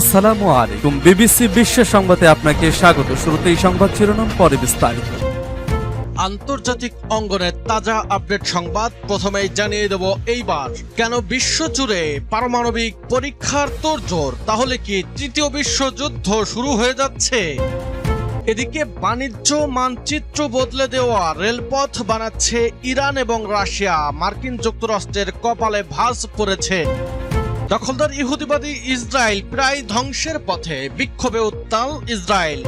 আসসালামু আলাইকুম। বিবিসি বিশ্ব সংবাদে আপনাকে স্বাগত। শুরুতেই সংবাদ শিরোনাম, পরে বিস্তারিত। আন্তর্জাতিক অঙ্গনে তাজা আপডেট সংবাদ, প্রথমেই জানিয়ে দেব এইবার। কেন বিশ্বজুড়ে পারমাণবিক পরীক্ষার তোড়জোড়? তাহলে কি তৃতীয় বিশ্বযুদ্ধ শুরু হয়ে যাচ্ছে? এদিকে বাণিজ্য মানচিত্র বদলে দেওয়া রেলপথ বানাচ্ছে ইরান এবং রাশিয়া। মার্কিন যুক্তরাষ্ট্রের কপালে ভাঁজ পড়েছে দখলদার ইহুদিবাদী ইসরায়েল প্রায় ধ্বংসের পথে বিক্ষোভে উত্তাল ইসরায়েল।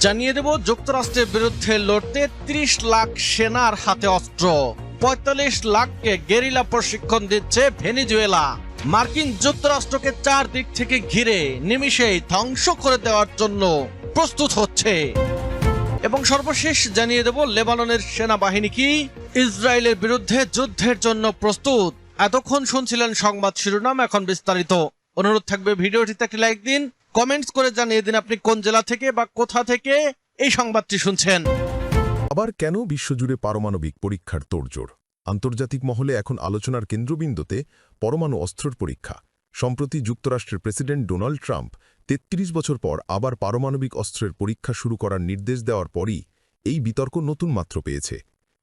জানিয়ে দেব, যুক্তরাষ্ট্রের বিরুদ্ধে লড়তে ৩০ লাখ সেনার হাতে অস্ত্র। পঁয়তাল্লিশ লাখকে গেরিলা প্রশিক্ষণ দিচ্ছে ভেনিজুয়েলা। মার্কিন যুক্তরাষ্ট্রকে চার দিক থেকে ঘিরে নিমিষেই ধ্বংস করে দেওয়ার জন্য প্রস্তুত হচ্ছে। এবং সর্বশেষ জানিয়ে দেব, লেবাননের সেনাবাহিনী কি ইসরায়েলের বিরুদ্ধে যুদ্ধের জন্য প্রস্তুত? এতক্ষণ শুনছিলেন সংবাদ শিরোনাম, এখন বিস্তারিত অনুরোধ থাকবে ভিডিওটিতে একটি লাইক দিন, কমেন্টস করে জানিয়ে দিন আপনি কোন জেলা থেকে বা কোথা থেকে এই সংবাদটি শুনছেন। আবার কেন বিশ্বজুড়ে পারমাণবিক পরীক্ষার তোড়জোড়? আন্তর্জাতিক মহলে এখন আলোচনার কেন্দ্রবিন্দুতে পরমাণু অস্ত্রের পরীক্ষা। সম্প্রতি যুক্তরাষ্ট্রের প্রেসিডেন্ট ডোনাল্ড ট্রাম্প ৩৩ বছর পর আবার পারমাণবিক অস্ত্রের পরীক্ষা শুরু করার নির্দেশ দেওয়ার পরই এই বিতর্ক নতুন মাত্র পেয়েছে।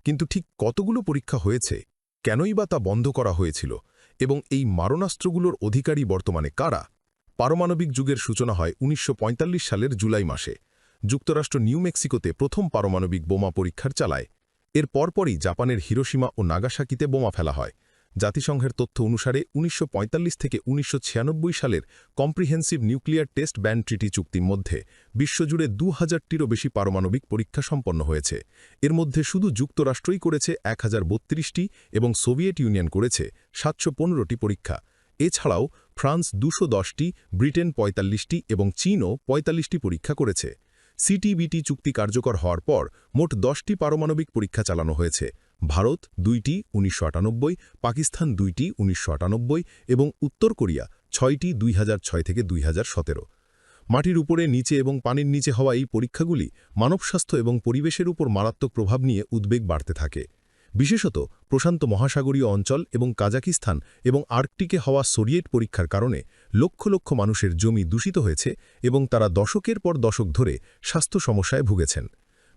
কিন্তু ঠিক কতগুলো পরীক্ষা হয়েছে কেনই বা তা বন্ধ করা হয়েছিল এবং এই মারণাস্ত্রগুলোর অধিকারী বর্তমানে কারা? পারমাণবিক যুগের সূচনা হয় উনিশশো পঁয়তাল্লিশ সালের জুলাই মাসে। যুক্তরাষ্ট্র নিউ মেক্সিকোতে প্রথম পারমাণবিক বোমা পরীক্ষার চালায়। এর পরপরই জাপানের হিরোসীমা ও নাগাসাকিতে বোমা ফেলা হয়। জাতিসংঘের তথ্য অনুসারে ১৯৪৫ থেকে ১৯৯৬ সালের comprehensive nuclear test ban treaty চুক্তির মধ্যে বিশ্বজুড়ে দু হাজারটিরও বেশি পারমাণবিক পরীক্ষা সম্পন্ন হয়েছে। এর মধ্যে শুধু যুক্তরাষ্ট্রই করেছে এক এবং সোভিয়েট ইউনিয়ন করেছে সাতশো পরীক্ষা। এছাড়াও ফ্রান্স দুশো দশটি, ব্রিটেন পঁয়তাল্লিশটি এবং চীনও পঁয়তাল্লিশটি পরীক্ষা করেছে। সিটিবিটি চুক্তি কার্যকর হওয়ার পর মোট দশটি পারমাণবিক পরীক্ষা চালানো হয়েছে। ভারত দুইটি উনিশশো আটানব্বই, পাকিস্তান দুইটি উনিশশো আটানব্বই এবং উত্তর কোরিয়া ছয়টি দুই হাজার ছয় থেকে দুই হাজার সতেরো। মাটির উপরে, নিচে এবং পানির নিচে হওয়া এই পরীক্ষাগুলি মানব স্বাস্থ্য এবং পরিবেশের উপর মারাত্মক প্রভাব নিয়ে উদ্বেগ বাড়তে থাকে। বিশেষত প্রশান্ত মহাসাগরীয় অঞ্চল এবং কাজাকিস্তান এবং আর্কটিকে হওয়া সোরিয়েট পরীক্ষার কারণে লক্ষ লক্ষ মানুষের জমি দূষিত হয়েছে এবং তারা দশকের পর দশক ধরে স্বাস্থ্য সমস্যায় ভুগেছেন।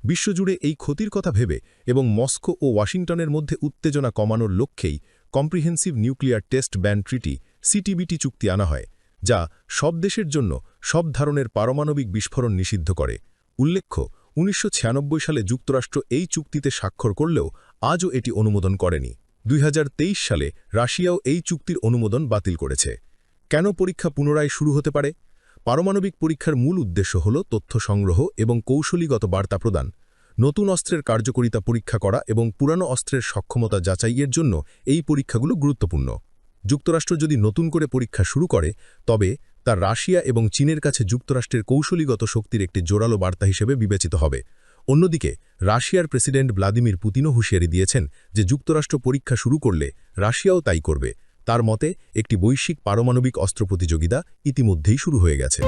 বিশ্বজুড়ে এই ক্ষতির কথা ভেবে এবং মস্কো ও ওয়াশিংটনের মধ্যে উত্তেজনা কমানোর লক্ষ্যেই comprehensive nuclear test ban treaty CTBT চুক্তি আনা হয়, যা সব দেশের জন্য সব ধরনের পারমাণবিক বিস্ফোরণ নিষিদ্ধ করে। উল্লেখ্য, উনিশশো ছিয়ানব্বই সালে যুক্তরাষ্ট্র এই চুক্তিতে স্বাক্ষর করলেও আজও এটি অনুমোদন করেনি। দুই হাজার তেইশ সালে রাশিয়াও এই চুক্তির অনুমোদন বাতিল করেছে। কেন পরীক্ষা পুনরায় শুরু হতে পারে? পারমাণবিক পরীক্ষার মূল উদ্দেশ্য হল তথ্য সংগ্রহ এবং কৌশলীগত বার্তা প্রদান। নতুন অস্ত্রের কার্যকরিতা পরীক্ষা করা এবং পুরানো অস্ত্রের সক্ষমতা যাচাইয়ের জন্য এই পরীক্ষাগুলো গুরুত্বপূর্ণ। যুক্তরাষ্ট্র যদি নতুন করে পরীক্ষা শুরু করে, তবে তা রাশিয়া এবং চীনের কাছে যুক্তরাষ্ট্রের কৌশলীগত শক্তির একটি জোরালো বার্তা হিসেবে বিবেচিত হবে। অন্যদিকে, রাশিয়ার প্রেসিডেন্ট ভ্লাদিমির পুতিনও হুঁশিয়ারি দিয়েছেন যে যুক্তরাষ্ট্র পরীক্ষা শুরু করলে রাশিয়াও তাই করবে। তার মতে, একটি বৈশ্বিক পারমাণবিক অস্ত্র প্রতিযোগিতা ইতিমধ্যেই শুরু হয়ে গেছে।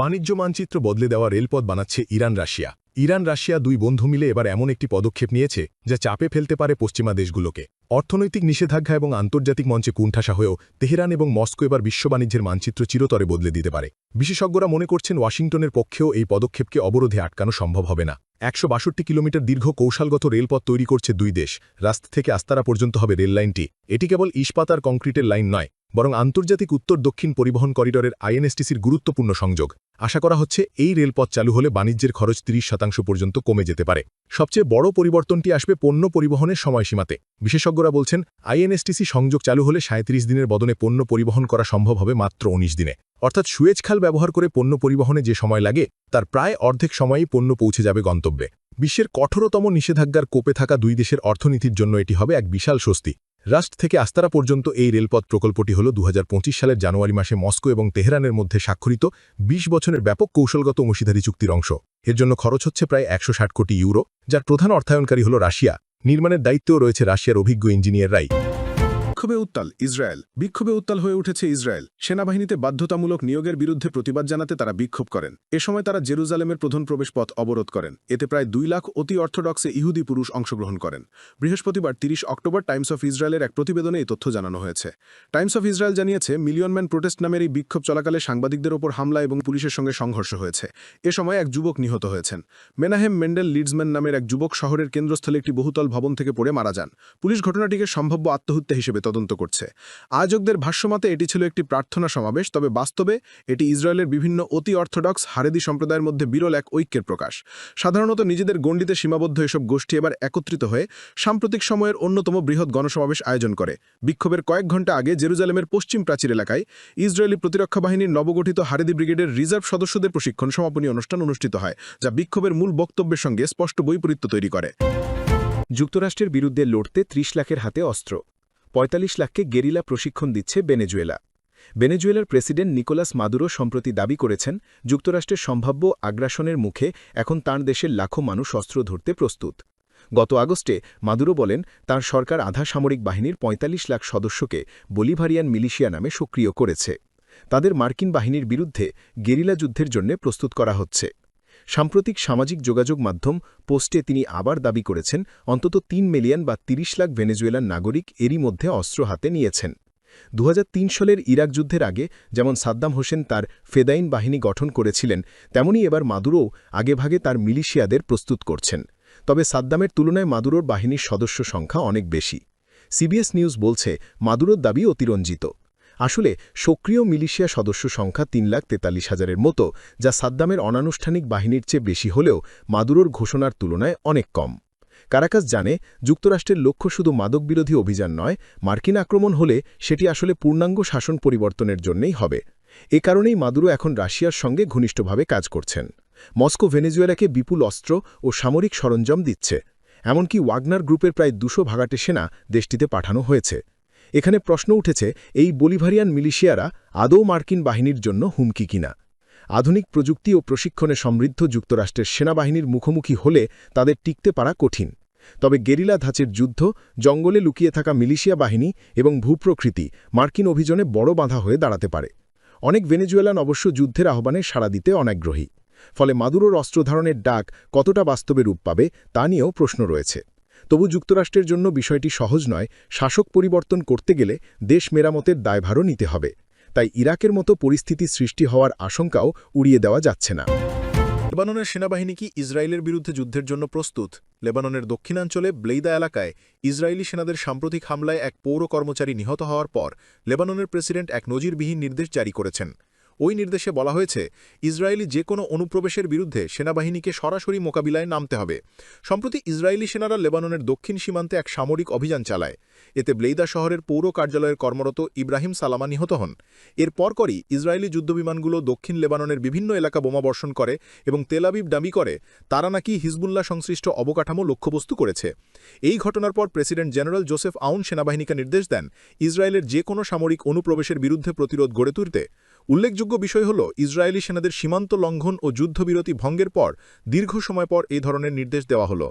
বাণিজ্য মানচিত্র বদলে দেওয়া রেলপথ বানাচ্ছে ইরান, রাশিয়া। ইরান, রাশিয়া দুই বন্ধু মিলে এবার এমন একটি পদক্ষেপ নিয়েছে, যা চাপে ফেলতে পারে পশ্চিমা দেশগুলোকে। অর্থনৈতিক নিষেধাজ্ঞা এবং আন্তর্জাতিক মঞ্চে কুণ্ঠাসা হয়েও তেহরান এবং মস্কো এবার বিশ্ব বাণিজ্যের মানচিত্র চিরতরে বদলে দিতে পারে। বিশেষজ্ঞরা মনে করছেন ওয়াশিংটনের পক্ষেও এই পদক্ষেপকে অবরোধে আটকানো সম্ভব হবে না। একশো বাষট্টি কিলোমিটার দীর্ঘ কৌশলগত রেলপথ তৈরি করছে দুই দেশ। রাস্তা থেকে আস্তারা পর্যন্ত হবে রেল লাইনটি এটি কেবল ইস্পাত আর কংক্রিটের লাইন নয়। বরং আন্তর্জাতিক উত্তর দক্ষিণ পরিবহন করিডরের আইএনএসটিসির গুরুত্বপূর্ণ সংযোগ। আশা করা হচ্ছে এই রেলপথ চালু হলে বাণিজ্যের খরচ ৩০ শতাংশ পর্যন্ত কমে যেতে পারে। সবচেয়ে বড় পরিবর্তনটি আসবে পণ্য পরিবহনের সময়সীমাতে। বিশেষজ্ঞরা বলছেন, আইএনএসটিসি সংযোগ চালু হলে সাঁত্রিশ দিনের বদনে পণ্য পরিবহন করা সম্ভব হবে মাত্র ১৯ দিনে। অর্থাৎ সুয়েজ খাল ব্যবহার করে পণ্য পরিবহনে যে সময় লাগে, তার প্রায় অর্ধেক সময়ই পণ্য পৌঁছে যাবে গন্তব্যে। বিশ্বের কঠোরতম নিষেধাজ্ঞার কোপে থাকা দুই দেশের অর্থনীতির জন্য এটি হবে এক বিশাল স্বস্তি। রাষ্ট্র থেকে আস্তারা পর্যন্ত এই রেলপথ প্রকল্পটি হল দু হাজার পঁচিশ সালের জানুয়ারি মাসে মস্কো এবং তেহরানের মধ্যে স্বাক্ষরিত ২০ বছরের ব্যাপক কৌশলগত অংশীদারি চুক্তির অংশ। এর জন্য খরচ হচ্ছে প্রায় একশো ষাট কোটি ইউরো, যার প্রধান অর্থায়নকারী হল রাশিয়া। নির্মাণের দায়িত্বও রয়েছে রাশিয়ার অভিজ্ঞ ইঞ্জিনিয়াররাই। বিক্ষোভে উত্তাল, ইসরায়েল। বিক্ষোভে উত্তাল হয়ে উঠেছে ইসরায়েল। সেনাবাহিনীতে বাধ্যতামূলক নিয়োগের বিরুদ্ধে প্রতিবাদ জানাতে তারা বিক্ষোভ করেন। এ সময় তারা জেরুজালেমের প্রধান প্রবেশপথ অবরোধ করেন। এতে প্রায় দুই লাখ অতি অর্থোডক্সে ইহুদি পুরুষ অংশগ্রহণ করেন। বৃহস্পতিবার তিরিশ অক্টোবর টাইমস অফ ইসরায়েলের এক প্রতিবেদনে এই তথ্য জানানো হয়েছে। টাইমস অফ ইসরায়েল জানিয়েছে, মিলিয়ন ম্যান প্রোটেস্ট নামের এই বিক্ষোভ চলাকালে সাংবাদিকদের ওপর হামলা এবং পুলিশের সঙ্গে সংঘর্ষ হয়েছে। এ সময় এক যুবক নিহত হয়েছেন। মেনাহেম মেন্ডেল লিডসম্যান নামের এক যুবক শহরের কেন্দ্রস্থলে একটি বহুতল ভবন থেকে পড়ে মারা যান। পুলিশ ঘটনাটিকে সম্ভাব্য আত্মহত্যা হিসেবে তদন্ত করছে। আয়োজকদের ভাষ্যমতে এটি ছিল একটি প্রার্থনা সমাবেশ, তবে বাস্তবে এটি ইসরায়েলের বিভিন্ন অতি অর্থোডক্স হারেদি সম্প্রদায়ের মধ্যে বিরল এক ঐক্যের প্রকাশ। সাধারণত নিজেদের গণ্ডিতে সীমাবদ্ধ এসব গোষ্ঠী এবার একত্রিত হয়ে সাম্প্রতিক সময়ের অন্যতম বৃহৎ গণসমাবেশ আয়োজন করে। বিক্ষোভের কয়েক ঘণ্টা আগে জেরুজালেমের পশ্চিম প্রাচীর এলাকায় ইসরায়েলি প্রতিরক্ষা বাহিনীর নবগঠিত হারেদি ব্রিগেডের রিজার্ভ সদস্যদের প্রশিক্ষণ সমাপনী অনুষ্ঠান অনুষ্ঠিত হয়, যা বিক্ষোভের মূল বক্তব্যের সঙ্গে স্পষ্ট বৈপরীত্য তৈরি করে। যুক্তরাষ্ট্রের বিরুদ্ধে লড়তে ত্রিশ লাখের হাতে অস্ত্র। ৪৫ লাখকে গেরিলা প্রশিক্ষণ দিচ্ছে বেনেজুয়েলা বেনেজুয়েলার প্রেসিডেন্ট নিকোলাস মাদুরো সম্প্রতি দাবি করেছেন, যুক্তরাষ্ট্রের সম্ভাব্য আগ্রাসনের মুখে এখন তাঁর দেশের লাখো মানুষ অস্ত্র ধরতে প্রস্তুত। গত আগস্টে মাদুরো বলেন, তার সরকার আধা সামরিক বাহিনীর ৪৫ লাখ সদস্যকে বলিভারিয়ান মিলিশিয়া নামে সক্রিয় করেছে। তাদের মার্কিন বাহিনীর বিরুদ্ধে গেরিলা যুদ্ধের জন্য প্রস্তুত করা হচ্ছে। সাম্প্রতিক সামাজিক যোগাযোগ মাধ্যম পোস্টে তিনি আবার দাবি করেছেন, অন্তত তিন মিলিয়ন বা ৩০ লাখ ভেনেজুয়েলার নাগরিক এরই মধ্যে অস্ত্র হাতে নিয়েছেন। দু হাজার তিন সালের ইরাক যুদ্ধের আগে যেমন সাদ্দাম হোসেন তার ফেদাইন বাহিনী গঠন করেছিলেন তেমনি এবার মাদুরোও আগেভাগে তার মিলিশিয়াদের প্রস্তুত করছেন। তবে সাদ্দামের তুলনায় মাদুরোর বাহিনীর সদস্য সংখ্যা অনেক বেশি। সিবিএস নিউজ বলছে, মাদুরোর দাবি অতিরঞ্জিত। আসলে সক্রিয় মিলিশিয়া সদস্য সংখ্যা তিন লাখ তেতাল্লিশ হাজারের মতো, যা সাদ্দামের অনানুষ্ঠানিক বাহিনীর চেয়ে বেশি হলেও মাদুরোর ঘোষণার তুলনায় অনেক কম। কারাকাস জানে, যুক্তরাষ্ট্রের লক্ষ্য শুধু মাদকবিরোধী অভিযান নয়, মার্কিন আক্রমণ হলে সেটি আসলে পূর্ণাঙ্গ শাসন পরিবর্তনের জন্যই হবে। এ কারণেই মাদুরো এখন রাশিয়ার সঙ্গে ঘনিষ্ঠভাবে কাজ করছেন। মস্কো ভেনেজুয়েলাকে বিপুল অস্ত্র ও সামরিক সরঞ্জাম দিচ্ছে। এমনকি ওয়াগনার গ্রুপের প্রায় দুশো ভাগাটে সেনা দেশটিতে পাঠানো হয়েছে। এখানে প্রশ্ন উঠেছে, এই বলিভারিয়ান মিলিশিয়ারা আদৌ মার্কিন বাহিনীর জন্য হুমকি কিনা? আধুনিক প্রযুক্তি ও প্রশিক্ষণে সমৃদ্ধ যুক্তরাষ্ট্রের সেনাবাহিনীর মুখোমুখি হলে তাদের টিকতে পারা কঠিন। তবে গেরিলা ধাঁচের যুদ্ধ, জঙ্গলে লুকিয়ে থাকা মিলিশিয়া বাহিনী এবং ভূপ্রকৃতি মার্কিন অভিযানে বড় বাধা হয়ে দাঁড়াতে পারে। অনেক ভেনেজুয়েলান অবশ্য যুদ্ধের আহ্বানে সাড়া দিতে অনাগ্রহী। ফলে মাদুরোর অস্ত্রধারণের ডাক কতটা বাস্তবে রূপ পাবে, তা নিয়েও প্রশ্ন রয়েছে। তবু যুক্তরাষ্ট্রের জন্য বিষয়টি সহজ নয়, শাসক পরিবর্তন করতে গেলে দেশ মেরামতের দায়ভারও নিতে হবে। তাই ইরাকের মতো পরিস্থিতি সৃষ্টি হওয়ার আশঙ্কাও উড়িয়ে দেওয়া যাচ্ছে না। লেবাননের সেনাবাহিনী কি ইসরায়েলের বিরুদ্ধে যুদ্ধের জন্য প্রস্তুত? লেবাননের দক্ষিণাঞ্চলে ব্লেইদা এলাকায় ইসরায়েলি সেনাদের সাম্প্রতিক হামলায় এক পৌর কর্মচারী নিহত হওয়ার পর লেবাননের প্রেসিডেন্ট এক নজিরবিহীন নির্দেশ জারি করেছেন। ওই নির্দেশে বলা হয়েছে, ইসরায়েলি যে কোনো অনুপ্রবেশের বিরুদ্ধে সেনাবাহিনীকে সরাসরি মোকাবিলায় নামতে হবে। সম্প্রতি ইসরায়েলি সেনারা লেবাননের দক্ষিণ সীমান্তে এক সামরিক অভিযান চালায়। এতে ব্লেইদা শহরের পৌর কার্যালয়ের কর্মরত ইব্রাহিম সালামা নিহত হন। এর পরপরই ইসরায়েলি যুদ্ধবিমানগুলো দক্ষিণ লেবাননের বিভিন্ন এলাকা বোমা বর্ষণ করে এবং তেলাবিব দাবি করে, তারা নাকি হিজবুল্লাহ সংশ্লিষ্ট অবকাঠামো লক্ষ্যবস্তু করেছে। এই ঘটনার পর প্রেসিডেন্ট জেনারেল জোসেফ আউন সেনাবাহিনীকে নির্দেশ দেন, ইসরায়েলের যে কোনো সামরিক অনুপ্রবেশের বিরুদ্ধে প্রতিরোধ গড়ে তুলতে। উল্লেখযোগ্য বিষয় হল, ইসরায়েলি সেনাদের সীমান্ত লঙ্ঘন ও যুদ্ধবিরতি ভঙ্গের পর দীর্ঘ সময় পর এই ধরনের নির্দেশ দেওয়া হলো।